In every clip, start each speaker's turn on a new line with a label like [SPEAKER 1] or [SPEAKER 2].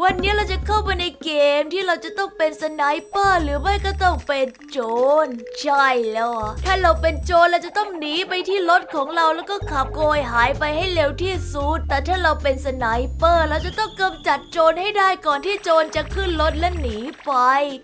[SPEAKER 1] วันนี้เราจะเข้าไปในเกมที่เราจะต้องเป็นสไนเปอร์หรือไม่ก็ต้องเป็นโจรใช่แล้วอถ้าเราเป็นโจรเราจะต้องหนีไปที่รถของเราแล้วก็ขับโกยหายไปให้เร็วที่สุด แต่ถ้าเราเป็นสไนเปอร์เราจะต้องกำจัดโจรให้ได้ก่อนที่โจรจะขึ้นรถและหนีไป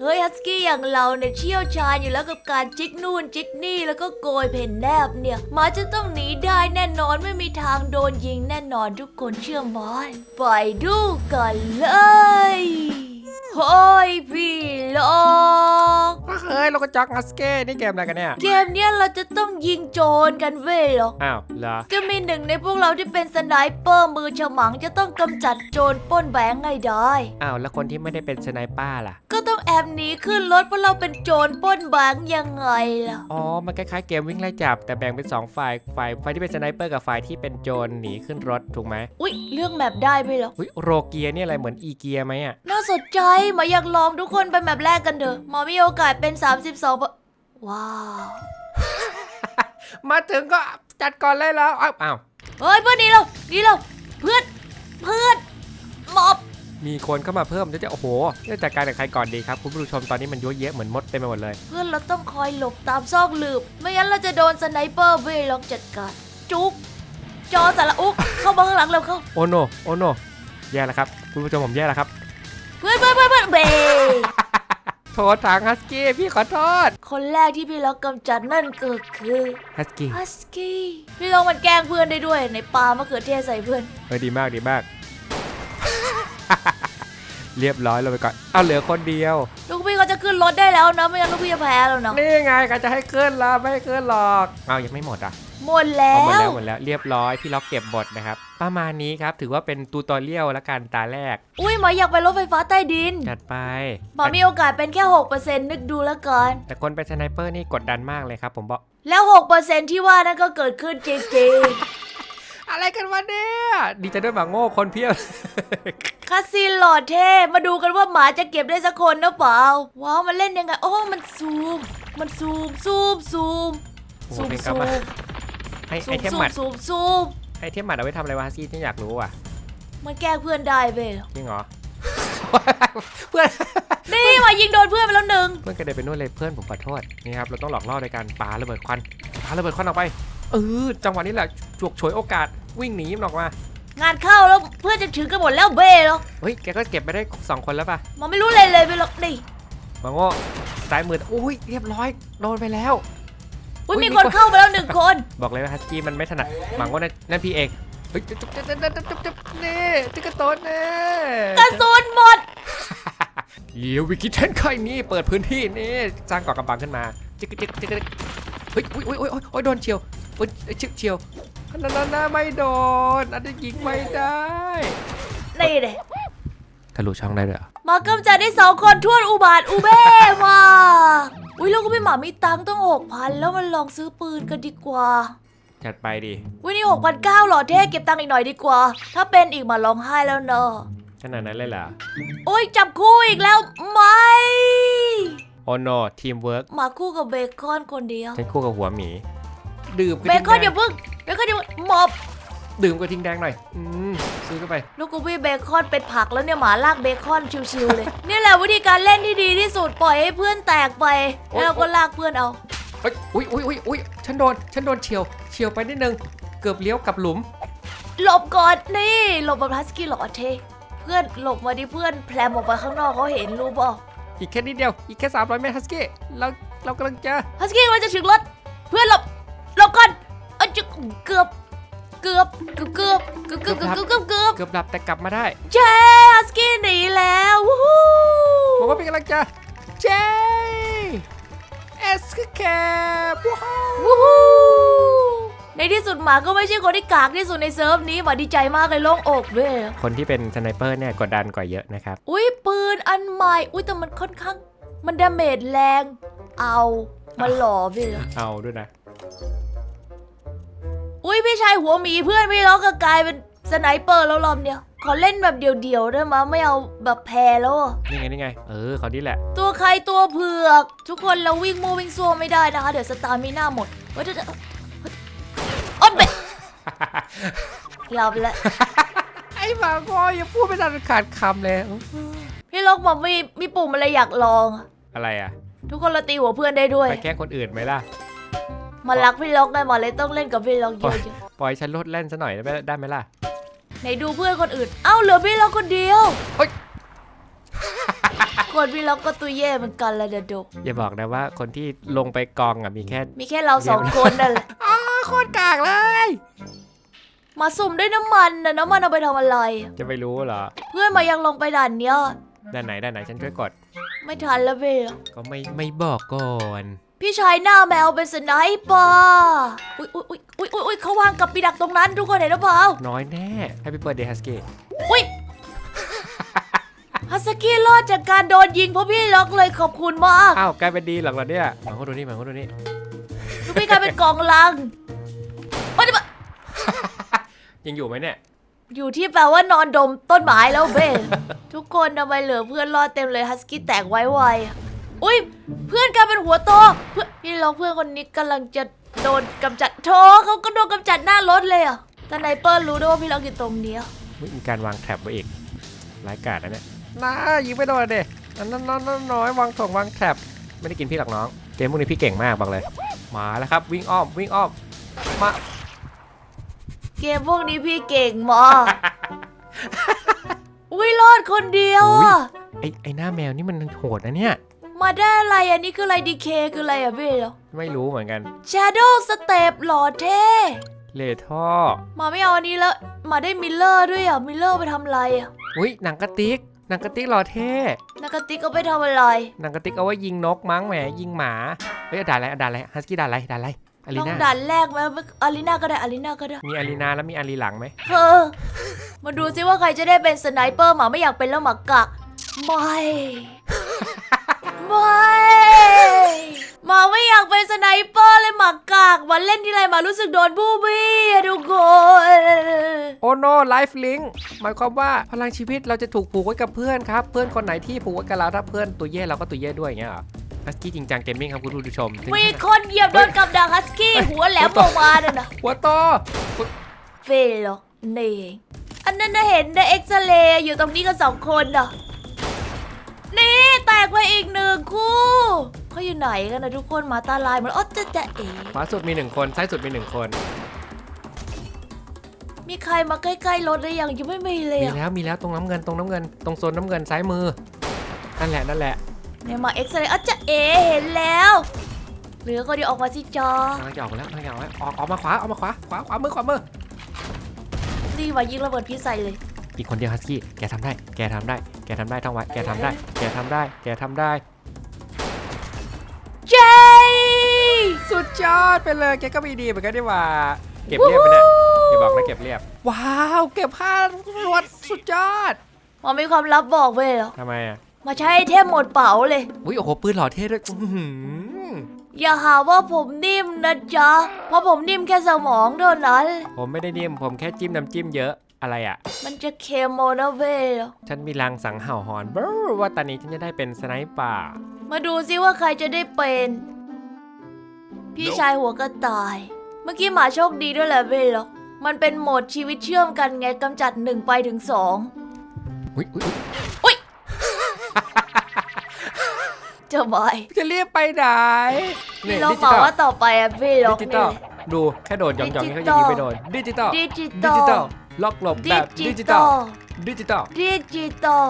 [SPEAKER 1] เฮ้ยฮัสกี้อย่างเราเนี่ยเชี่ยวชาญอยู่แล้วกับการจิกนู่นจิกนี่แล้วก็โกยเพนแนบเนี่ยหมาจะต้องหนีได้แน่นอนไม่มีทางโดนยิงแน่นอนทุกคนเชื่อมอนไปดูกันเลยโฮ้ยพี่ลอง
[SPEAKER 2] เฮ้ยเราก็จ็อกฮัสเก้นี่เกมอะไรกันเนี่ย
[SPEAKER 1] เกมเนี้ยเราจะต้องยิงโจรกันเว้ยเหรอ
[SPEAKER 2] อ้าวเหรอ
[SPEAKER 1] จะมีหนึ่งในพวกเราที่เป็นสไนเปอร์มือฉมังจะต้องกำจัดโจรปล้นแบงค์ให้ได้
[SPEAKER 2] อ้าวแล้วคนที่ไม่ได้เป็นสไนป้าล่ะ
[SPEAKER 1] ก็ต้องแอบหนีขึ้นรถเพราะเราเป็นโจรปล้นแบงค์ยังไงล่ะ
[SPEAKER 2] อ๋อ มันคล้ายๆเกมวิ่งไล่จับ แต่แบ่งเป็น2ฝ่าย ฝ่ายฝ่ายที่เป็นสไนเปอร์กับฝ่ายที่เป็นโจรหนีขึ้นรถถูกไหม
[SPEAKER 1] อุ๊ย เรื่องแมปได้ไหมเหรอ
[SPEAKER 2] อุ้ยโรเกียนี่อะไรเหมือนอีเกียไหมอะ
[SPEAKER 1] น่าสนใจหมาอยากลองทุกคนไปแมปแรกกันเถอะหมามีโอกาสเป็น32ปะว้าว
[SPEAKER 2] มาถึงก็จัดก่อนเลยแล้วอ้าวอ้าว
[SPEAKER 1] เฮ้ยเพื่อนหนีเราหนีเราเพื่อนเพื่อนหมอบ
[SPEAKER 2] มีคนเข้ามาเพิ่มจะจะโอ้โหจะจัดการกับใครก่อนดีครับ คุณผู้ชมตอนนี้มันเยอะแยะเหมือนมดเต็มไปหมดเลย
[SPEAKER 1] เพื่อนเราต้องคอยหลบตามซอกหลืบ ไม่งั้นเราจะโดนสไนเปอร์เว้ยลองจัดการ จุก จอสารอุกเข้ามาข้างหลังเร็วเข้า
[SPEAKER 2] โอโนโอโนแย่แล้วครับ คุณผู้ชมผมแย่แล้วครับ
[SPEAKER 1] เพื่อนเพื่อนเพื่อนเพื่อนเบ
[SPEAKER 2] โทษทางฮัสกี้พี่ขอโทษ
[SPEAKER 1] คนแรกที่พี่ล็อกกำจัดนั่นก็คือ
[SPEAKER 2] ฮัสกี้
[SPEAKER 1] ฮัสกี้พี่ล็อกมันแกล้งเพื่อนได้ด้วย ในปลามะเขือเทศใส่เพื่อน
[SPEAKER 2] เออดีมากดีมาก เรียบร้อยเราไปก่อนเอาเหลือคนเดียว
[SPEAKER 1] ลูกพี่เขาจะขึ้นรถได้แล้วนะไม่งั้นลูกพี่จะแพ้แล้วนะ
[SPEAKER 2] นี่ไงก็จะให้ขึ้นละไม่ให้ขึ้นหรอกเอายังไม่หมดอะ
[SPEAKER 1] หมดแล้
[SPEAKER 2] เอาหมด
[SPEAKER 1] ว
[SPEAKER 2] แล้วหมดแล้วเรียบร้อยพี่ล็อกเก็บหมดนะครับ ประมาณนี้ครับ ถือว่าเป็นตูตอเรียลละกันตาแรก
[SPEAKER 1] อุ้ยหมาอยากไปรถไฟฟ้าใต้ดิน
[SPEAKER 2] จัดไป
[SPEAKER 1] หมามีโอกาสเป็นแค่6%นึกดูแล้วกัน
[SPEAKER 2] แต่คนเป็นสไนเปอร์นี่กดดันมากเลยครับผมบอก
[SPEAKER 1] แล้ว6%ที่ว่านั่นก็เกิดขึ้นจริง
[SPEAKER 2] อะไรกันวะเนี่ยดีใจด้วยหมาโง่คนเพียบ
[SPEAKER 1] ๆคาสินหล่อเท่มาดูกันว่าหมาจะเก็บได้สักคนหรือเปล่า ว้าว มันเล่นยังไง โอ้ มันซูม มันซูมซูมซูม
[SPEAKER 2] โอ้โห
[SPEAKER 1] ซูม
[SPEAKER 2] เพลงกลั
[SPEAKER 1] ซู
[SPEAKER 2] บ
[SPEAKER 1] ม
[SPEAKER 2] มาให้
[SPEAKER 1] ซู
[SPEAKER 2] ไอ
[SPEAKER 1] ม
[SPEAKER 2] เทม
[SPEAKER 1] ซู
[SPEAKER 2] หมั
[SPEAKER 1] ม
[SPEAKER 2] ด
[SPEAKER 1] ซูมซูม
[SPEAKER 2] ไอเทมหมัดเอาไว้ทำอะไรวะฮัสกี้ที่อยากรู้อะ
[SPEAKER 1] มันแกล้งเพื่อนได้เว้ย
[SPEAKER 2] จริงเหรอ เพื่อน
[SPEAKER 1] นี่มายิงโดนเพื่อนไปแล้วหนึ่ง
[SPEAKER 2] เพื่อนกระเด็นไปนู่นเลยเพื่อนผมขอโทษนี่ครับเราต้องหลอกล่อโดยการปาระเบิดควันปาระเบิดควันออกไปเออจังหวะนี้แหละฉกฉวยโอกาสวิ่งหนีมันออกมา
[SPEAKER 1] งานเข้าแล้วเพื่อนจะถึงกันหมดแล้วเบ้แล้ว
[SPEAKER 2] เฮ้ยแกก็เก็บไปได้สองคนแล้วป่ะ
[SPEAKER 1] มันไม่รู้เลยเลยไปหรอกนี่
[SPEAKER 2] มาโง่ซ้ายมืออุ้ยเรียบร้อยโดนไปแล้ว
[SPEAKER 1] อุ้ย
[SPEAKER 2] อุ๊ย
[SPEAKER 1] มี
[SPEAKER 2] มี
[SPEAKER 1] คน
[SPEAKER 2] คน
[SPEAKER 1] เข้ามาแล้วหนึ่งคน
[SPEAKER 2] บอกเลยว่าฮัสกี้มันไม่ถนัดหมังว่านั่นนั่นพี่เองเฮ้ยจุ๊บจุ๊บจุ๊บจุ๊บจุ๊บจุ๊บนี่จิ๊กกระโตนเน่
[SPEAKER 1] กระสุนหมด
[SPEAKER 2] เดี๋ยววิกิเทนไข่นี่เปิดพื้นที่นี่สร้างเกาะกำบังขึ้นมาจิ๊กจิ๊กจิ๊กจิ๊กเฮ้ยอุ้ยอุ้ยอุ้ยอุ้ยโดนเฉียวโอ้ยชิบเฉียวนั่นนั่นไม่โดนอันนี้ยิงไม่ได้
[SPEAKER 1] นี่เลย
[SPEAKER 2] ทะลุช่องได้ด้วย
[SPEAKER 1] มากำจัดได้สองคนทั่วนอุบาทอุเบ้มาก อุ้ยแล้วก็ไม่หมามีตังค์ต้องหกพันแล้วมันลองซื้อปืนกันดีกว่า
[SPEAKER 2] จัดไปดิ
[SPEAKER 1] อุ้ยนี่หกพันเก้าหล่อเท่เก็บตังค์อีกหน่อยดีกว่า ถ้าเป็นอีกมาร้องไห้แล้วเนอะ
[SPEAKER 2] ขนาดนั้นเลยเหรอ
[SPEAKER 1] โอ้ยจับคู่อีกแล้วไม่
[SPEAKER 2] โอโนทีมเวิร์ก
[SPEAKER 1] มาคู่กับเบคอนคนเดียว
[SPEAKER 2] ฉันคู่กับหัวหมี ดื่มกระ
[SPEAKER 1] เบ
[SPEAKER 2] ทิง
[SPEAKER 1] คอนอ
[SPEAKER 2] แด
[SPEAKER 1] ย่างพึ่งเบคอนอย่าพึ่งหมอบ
[SPEAKER 2] ดื่มกระทิงแดงหน่อย อืมซื้อเข้าไป
[SPEAKER 1] ลูกกูพี่เบคอนเป็นผักแล้วเนี่ยหมาลากเบคอนชิวๆเลย นี่แหละวิธีการเล่นที่ดีที่สุดปล่อยให้เพื่อนแตกไป
[SPEAKER 2] โอ๊ย
[SPEAKER 1] แล้วเราก็ลากเพื่อนเอา
[SPEAKER 2] เฮ้ยอุ้ยอุ้ยอุ้ยอุ้ยฉันโดน ฉันโดนเฉียว เฉียวไปนิดนึง เกือบเลี้ยวกลับหลุม
[SPEAKER 1] หลบก่อนนี่หลบแบบฮัสกี้หล่อเท่เพื่อนหลบมาดิเพื่อนแพลมออกไปข้างนอกเขาเห็นรู้ป่ะ
[SPEAKER 2] อีกแค่นิดเดียว อีกแค่300เมตรฮัสกี้เราเรากำลังจะ
[SPEAKER 1] ฮัสกี้มันจะถึงรถเพื่อนหลบหลบก่อนเอ้ยจะเกือบ เกือบเกือบเกือบเกือบเกือบเกือบเกือบเกือบเกือบ
[SPEAKER 2] เกือบดับแต่กลับมาได้
[SPEAKER 1] เจ๊ฮัสกี้หนีแล้ววู้ฮู้
[SPEAKER 2] ผมว่าเป็นกำลังจะเจเอสแคปว้าว
[SPEAKER 1] วู้ฮู้ในที่สุดหมาก็ไม่ใช่คนที่กากที่สุดในเซิร์ฟนี้หมาดีใจมากเลยโล่งอกเว้ย
[SPEAKER 2] คนที่เป็นสไนเปอร์เนี่ยกดดันกว่าเยอะนะครับ
[SPEAKER 1] อุ้ยปืนอันใหม่ อุ้ยแต่มันค่อนข้าง มันดาเมจแรง เอามาหล่อพี่เหรอ
[SPEAKER 2] เอาด้วยนะ
[SPEAKER 1] อุ้ยพี่ชายหัวหมีเพื่อนพี่แล้วก็กลายเป็นสสไนเปอร์แล้วรอบเนี้ยขอเล่นแบบเดี่ยวๆได้ไหมยไม่เอาแบบแพ้แล้วอะ
[SPEAKER 2] นี่ไงนี่ไง เออเขานี่แหละ
[SPEAKER 1] ตัวใครตัวเผือก ทุกคนเราวิ่งโมววิ่งซัวไม่ได้นะคะ เดี๋ยวสตาร์มีหน้าหมดเฮ้ยเดี๋ยวเดี๋ยวเฮ้ยอ้นเบะหลับแล้ว
[SPEAKER 2] ไอ้หมาก็ยังพูดไม่ทันขาดคำเลย
[SPEAKER 1] พี่ล็อกบอกมีมีปุ่มอะไรอยากลอง อะ
[SPEAKER 2] อะไรอะ
[SPEAKER 1] ทุกคนเราตีหัวเพื่อนได้ด้วย
[SPEAKER 2] ไปแกล้งคนอื่นไหมล่ะ
[SPEAKER 1] มารักพี่ล็อกไงหมอเลยต้องเล่นกับพี่ล็อกเยอะ
[SPEAKER 2] ปล่อยฉันลดแล่นซะหน่อยได้ไหมได้ไหมล่ะ
[SPEAKER 1] ๆไหนดูเพื่อนคนอื่น เอ้าเหลือพี่ล็อกคนเดียว
[SPEAKER 2] เฮ้ย
[SPEAKER 1] คนพี่ล็อกก็ตัวแย่เหมือนกันละเดยวดก
[SPEAKER 2] อย่าบอกนะว่าคนที่ลงไปกองอะมีแค่
[SPEAKER 1] มีแค่เราสองคนนั่นแหละ
[SPEAKER 2] อ๋อโคตรกากเลย
[SPEAKER 1] มาสุ่มด้วยน้ำมันนะน้ำมันเอาไปทำอะไร
[SPEAKER 2] จะไม่รู้เหรอ
[SPEAKER 1] เพื่อนมายังลงไปด่านเนี้ย
[SPEAKER 2] ด้านไหนด้านไหนฉันช่วยกด
[SPEAKER 1] ไม่ทันแล้วพี่ล็อก
[SPEAKER 2] ก็ไม่ไม่บอกก่อน
[SPEAKER 1] พี่ชายหน้าแมวเป็นสไนเปอร์อุ้ยอุ้ยอุ้ยอุ้ยอุ้ยอุ้ยเขาวางกับปีดักตรงนั้นทุกคนเห็นหรือเปล่า
[SPEAKER 2] น้อยแน่ให้พี่เปิดเดย์ฮัสกี้
[SPEAKER 1] อุ้ยฮัสกี้รอดจากการโดนยิงเพราะพี่ล็อกเลยขอบคุณมาก
[SPEAKER 2] อ้าวกลายเป็นดีหรอกเหรอเนี่ยมาคนดูนี่มาคนดูนี่
[SPEAKER 1] ทุกพี่กลายเป็นกองลังโอ๊ยเดี๋ยวมา
[SPEAKER 2] ยังอยู่ไหมเนี่ย
[SPEAKER 1] อยู่ที่แปลว่านอนดมต้นไม้แล้วเบ้ทุกคนทำไมเหลือเพื่อนรอดเต็มเลยฮัสกี้แตกไว้ไว อะอุ้ยเพื่อนกลายเป็นหัวโตเพื่อนพี่ล็อกเพื่อนคนนี้กำลังจะโดนกำจัดโถเขาก็โดนกำจัดหน้ารถเลยอะแต่ไนเปอร์รู้ด้วยว่าพี่ล็อกอยู่ตรงเนี้ย
[SPEAKER 2] อุ๊ยมีการวางแท็บไว้อีกร้ายกาจนะเนี่ยน้ายิงไม่โดนเด็นั่นนั่นนั่นนั่นน้อยวางถ่งวางแท็บไม่ได้กินพี่หรอกน้องเกมพวกนี้พี่เก่งมากบอกเลย มาแล้วครับวิ่งอ้อมวิ่งอ้อมมา
[SPEAKER 1] เกมพวกนี้พี่เก่งมากอุ้ยรอดคนเดียว
[SPEAKER 2] อุ๊ย
[SPEAKER 1] อะ
[SPEAKER 2] ไอไอหน้าแมวนี่มันโหดนะเนี่ย
[SPEAKER 1] มาได้อะไรอันนี้คืออะไรดีเคคืออะไรอะพี่เหรอ
[SPEAKER 2] ไม่รู้เหมือนกัน
[SPEAKER 1] Shadow Step หล่อเท่
[SPEAKER 2] เลท่อ
[SPEAKER 1] มาไม่เอาอันนี้แล้วมาได้มิลเลอร์ด้วยอะมิลเลอร์ไปทำอะไรอะ
[SPEAKER 2] อุ้ยหนังกระติกหนังกระติกหล่อเท่
[SPEAKER 1] นักกติกก็ไปทำอะไร
[SPEAKER 2] หนังกระติกเอาไว้ยิงนกมั้งแหมยิงหมาเฮ้ยด่านอะไรด่านอะไรฮัสกี้ด่านอะไรด่านอะไรอารี
[SPEAKER 1] ต้อง
[SPEAKER 2] นา
[SPEAKER 1] ด่านแรกไหมอารีนาก็ได้อารีนาก็ได้
[SPEAKER 2] มีอารีนาแล้วมีอารีหลังไหม
[SPEAKER 1] เออ มาดูซิว่าใครจะได้เป็นสไนเปอร์หมาไม่อยากเป็นแล้วหมากักไม่ ไม่หมาไม่อยากเป็นสไนเปอร์เลยหมากากมาเล่นที่ไรหมารู้สึกโดนบูบี้อะทุกคน
[SPEAKER 2] โอ้โนไลฟ์ลิงหมายความว่าพลังชีวิตเราจะถูกผูกไว้กับเพื่อนครับ เพื่อนคนไหนที่ผูกไว้กับเราถ้าเพื่อนตัวแย่เราก็ตัวแย่ด้วยอย่างเงี้ยเหรอฮัสกี้จริงจังเกมมิ่งครับคุณผู้ชมถึง
[SPEAKER 1] มี
[SPEAKER 2] ขนาด
[SPEAKER 1] คนเหยียบโดนกับดักฮัสกี้หัวแหลมออกมาน่ะนะ
[SPEAKER 2] หัวโต
[SPEAKER 1] เฟลหรอกนี่เองอันนั้นน่ะเห็นได้เอ็กซเรย์อยู่ตรงนี้กันสองคนน่ะ นี่แตกไปอีกหนึ่งคู่เขาอยู่ไหนกันนะทุกคนหมาตาลายหมันอ๋อจะจะเอ๋
[SPEAKER 2] ขวาสุดมีหนึ่งคนซ้ายสุดมีหนึ่งคน
[SPEAKER 1] มีใครมาใกล้ๆรถหรือยังยังไม่มีเลย
[SPEAKER 2] มี
[SPEAKER 1] อะ
[SPEAKER 2] แล้วมีแล้วตรงน้ำเงินตรงน้ำเงิน ตรงโซนน้ำเงินซ้ายมือนั่นแหละนั่นแหละ
[SPEAKER 1] เนี่ยมาเอ็กซเรย์อ๋อจะเอ๋เห็นแล้วเหลือก็เดียวออกมาสิจอ กำ
[SPEAKER 2] ลังจะออกแล้วกำลังจะออกแล้วออกออกมาขวาออกมาขวาขวาขวามือขวามือ
[SPEAKER 1] รีบมายิงระเบิดพิษใส่เลย
[SPEAKER 2] อีกคนเดียวฮัสกี้ แกทำได้ แกทำได้ แกทำได้ท่องไว้ แกทำได้ แกทำได้ แกทำได้
[SPEAKER 1] เจ
[SPEAKER 2] สุดยอดไปเลย แกก็มีดีเหมือนกันดีหว่า เก็บเรียบไปเนี่ยอย่าบอกนะเก็บเรียบ ว้าว เก็บผ้ารวดสุดยอด
[SPEAKER 1] มามีความลับบอกไปเหรอ
[SPEAKER 2] ทำไมอะ
[SPEAKER 1] มาใช้ไอเทมหมดเป๋าเลย
[SPEAKER 2] อุ้ยโอ้โหปืนหล่อเท่ด้วยอื้อหือ
[SPEAKER 1] อย่าหาว่าผมนิ่มนะจ๊ะ เพราะผมนิ่มแค่สมองเท่านั้น
[SPEAKER 2] ผมไม่ได้นิ่ม ผมแค่จิ้มน้ำจิ้มเยอะ อะไรอะ
[SPEAKER 1] มันจะเค็มโมนะเว้ยเหรอ
[SPEAKER 2] ฉันมีรังสังเห่าหอนบรูว่าตอนนี้ฉันจะได้เป็นสไนป่า
[SPEAKER 1] มาดูซิว่าใครจะได้เป็น พี่ชายหัวกระต่าย เมื่อกี้หมาโชคดีด้วยแหละเว้ยเหรอมันเป็นโหมดชีวิตเชื่อมกันไงกำจัดหนึ่งไปถึงสอง
[SPEAKER 2] อุ้ยอุ้ยอุ๊ย
[SPEAKER 1] จะบาย
[SPEAKER 2] จะรีบไปไหน
[SPEAKER 1] พี่
[SPEAKER 2] นี่
[SPEAKER 1] ลอง
[SPEAKER 2] ดิจิ
[SPEAKER 1] บอก
[SPEAKER 2] ตอล
[SPEAKER 1] ว่าต่อไปอะพี่ล็
[SPEAKER 2] ดิ
[SPEAKER 1] อก
[SPEAKER 2] จิต
[SPEAKER 1] นี่
[SPEAKER 2] อลดูแค่โดดหย่องๆนี่เขายังยิงไม่โดนดิจิตอล
[SPEAKER 1] ดิจิ
[SPEAKER 2] ดิ
[SPEAKER 1] ตอ
[SPEAKER 2] จิตอ
[SPEAKER 1] ล
[SPEAKER 2] ลล็อกหลบ
[SPEAKER 1] ดิ
[SPEAKER 2] แบบ
[SPEAKER 1] จิ
[SPEAKER 2] ดิจิ
[SPEAKER 1] ต
[SPEAKER 2] ต
[SPEAKER 1] อ
[SPEAKER 2] อล
[SPEAKER 1] ล
[SPEAKER 2] ดิจิตอล
[SPEAKER 1] ดิจิตอล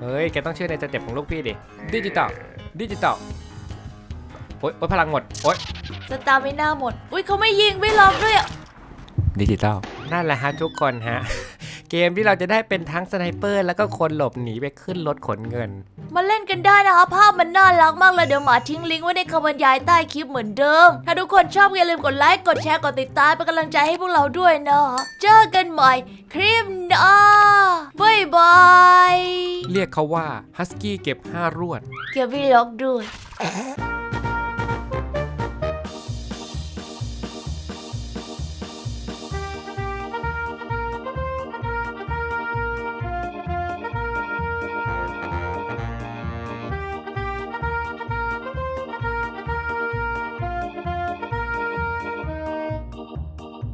[SPEAKER 2] เฮ้ย แกต้องเชื่อในสเต็ปของลูกพี่ดิ ดิจิตอล ดิจิตอล โอ๊ยโอ๊ยพลังหมด โอ๊ย
[SPEAKER 1] สตาร์ไม่น่าหมด อุ้ยเขาไม่ยิงไม่ล็อกด้วยอะ
[SPEAKER 2] ดิจิตอล นั่นแหละฮะทุกคนฮะ เกมที่เราจะได้เป็นทั้งสไนเปอร์ แล้วก็คนหลบหนีไปขึ้นรถขนเงิน
[SPEAKER 1] มาเล่นกันได้นะคะ ภาพมันน่ารักมากเลยเดี๋ยวหมาทิ้งลิงก์ไว้ในคำบรรยายใต้คลิปเหมือนเดิม ถ้าทุกคนชอบอย่าลืมกดไลค์กดแชร์กดติดตามเป็นกำลังใจให้พวกเราด้วยนะเจอกันใหม่คลิปหน้าบ๊ายบาย
[SPEAKER 2] เรียกเขาว่าฮัสกี้เก็บ5รวด
[SPEAKER 1] เก็บพี่ล็อกด้วย
[SPEAKER 2] เ